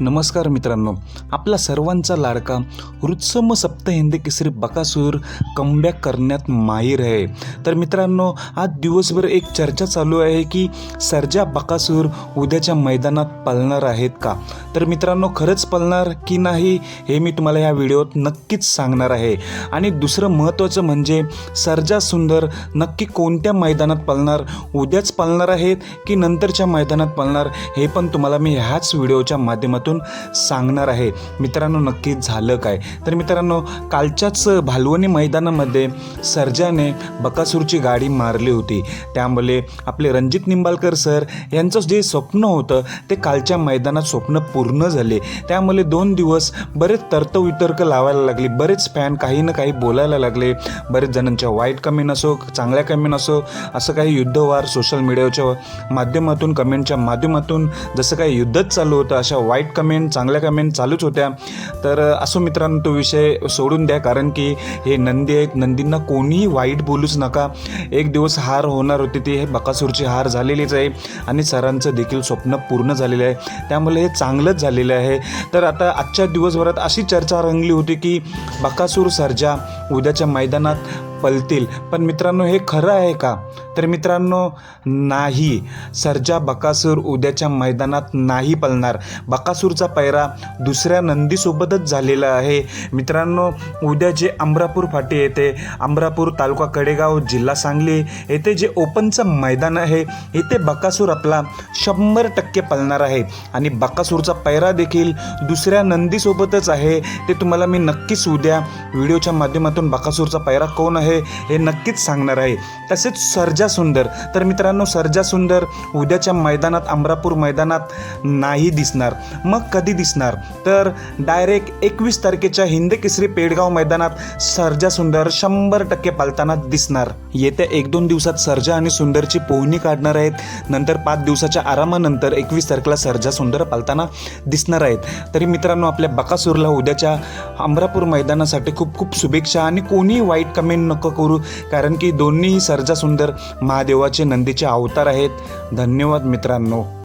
नमस्कार मित्रांनो. आपला सर्वांचा लाडका हृत्सम सप्त हिंदी केसरी बकासूर कमबॅक करण्यात माहीर आहे. तर मित्रांनो आज दिवसभर एक चर्चा चालू आहे की सर्जा बकासूर उद्याच्या मैदानात पळणार आहेत का? तर मित्रांनो खरंच पळणार की नाही हे मी तुम्हाला या व्हिडिओत नक्कीच सांगणार आहे. आणि दुसरं महत्त्वाचं म्हणजे सर्जा सुंदर नक्की कोणत्या मैदानात पळणार उद्याच पळणार आहेत की नंतरच्या मैदानात पळणार हे पण तुम्हाला मी ह्याच व्हिडिओच्या माध्यमातून सांगणार आहे. मित्रांनो नक्की झालं काय? तर मित्रांनो कालच्याच भालवणी मैदानामध्ये सर्जाने बकासूरची गाडी मारली होती. त्यामुळे आपले रणजित निंबाळकर सर यांचं जे स्वप्न होतं ते कालच्या मैदानात स्वप्न पूर्ण झाले. त्यामुळे दोन दिवस बरेच तर्कवितर्क लावायला लागले. बरेच फॅन काही ना काही बोलायला लागले. बरेच जणांच्या वाईट कमेंट असो चांगल्या कमेंट असो असं काही युद्धवार सोशल मीडियाच्या माध्यमातून कमेंटच्या माध्यमातून जसं काही युद्धच चालू होतं अशा वाईट कमेंट चांगल्या कमेंट चालूच होत्या. तर असो मित्रांनो तो विषय सोडून द्या कारण की हे नंदी आहेत. नंदींना कोणीही वाईट बोलूच नका. एक दिवस हार होणार होती ती. हे बकासूरची हार झालेलीच आहे. आणि सरांचं देखील स्वप्न पूर्ण झालेलं आहे. त्यामुळे हे चांगलंच झालेलं आहे. तर आता आजच्या दिवसभरात अशी चर्चा रंगली होती की बकासूर सरजा उद्याच्या मैदानात पलतील पण मित्रांनो हे खरं आहे का? तर मित्रांनो नाही. सर्जा बकासूर उद्याच्या मैदानात नाही पलणार बकासूरचा पैरा दुसऱ्या नंदीसोबतच झालेला आहे. मित्रांनो उद्या जे अमरापूर फाटी येते अमरापूर तालुका कडेगाव जिल्हा सांगली येथे जे ओपनचं मैदान आहे येथे बकासूर आपला शंभर टक्के पलणार आहे. आणि बकासूरचा पैरा देखील दुसऱ्या नंदीसोबतच आहे. ते तुम्हाला मी नक्कीच उद्या व्हिडिओच्या माध्यमातून बकासूरचा पैरा कोण आहे हे नक्कीच सांगणार आहे. तसेच सर्जा सुंदर. तर मित्रांनो सर्जा सुंदर उद्याच्या मैदानात अमरापूर मैदानात नाही दिसणार. मग कधी दिसणार? तर डायरेक्ट एकवीस तारखेच्या हिंद केसरी पेडगाव मैदानात सर्जा सुंदर शंभर टक्के पालताना दिसणार. येत्या एक दोन दिवसात सर्जा आणि सुंदरची पोहणी काढणार आहेत. नंतर पाच दिवसाच्या आरामानंतर एकवीस तारखेला सर्जा सुंदर पालताना दिसणार आहेत. तरी मित्रांनो आपल्या बकासूरला उद्याच्या अमरापूर मैदानासाठी खूप खूप शुभेच्छा आणि कोणीही वाईट कमेंट नको करू कारण की दोन्हीही सर्जा सुंदर महादेवाचे नंदीचे अवतार आहेत. धन्यवाद मित्रांनो.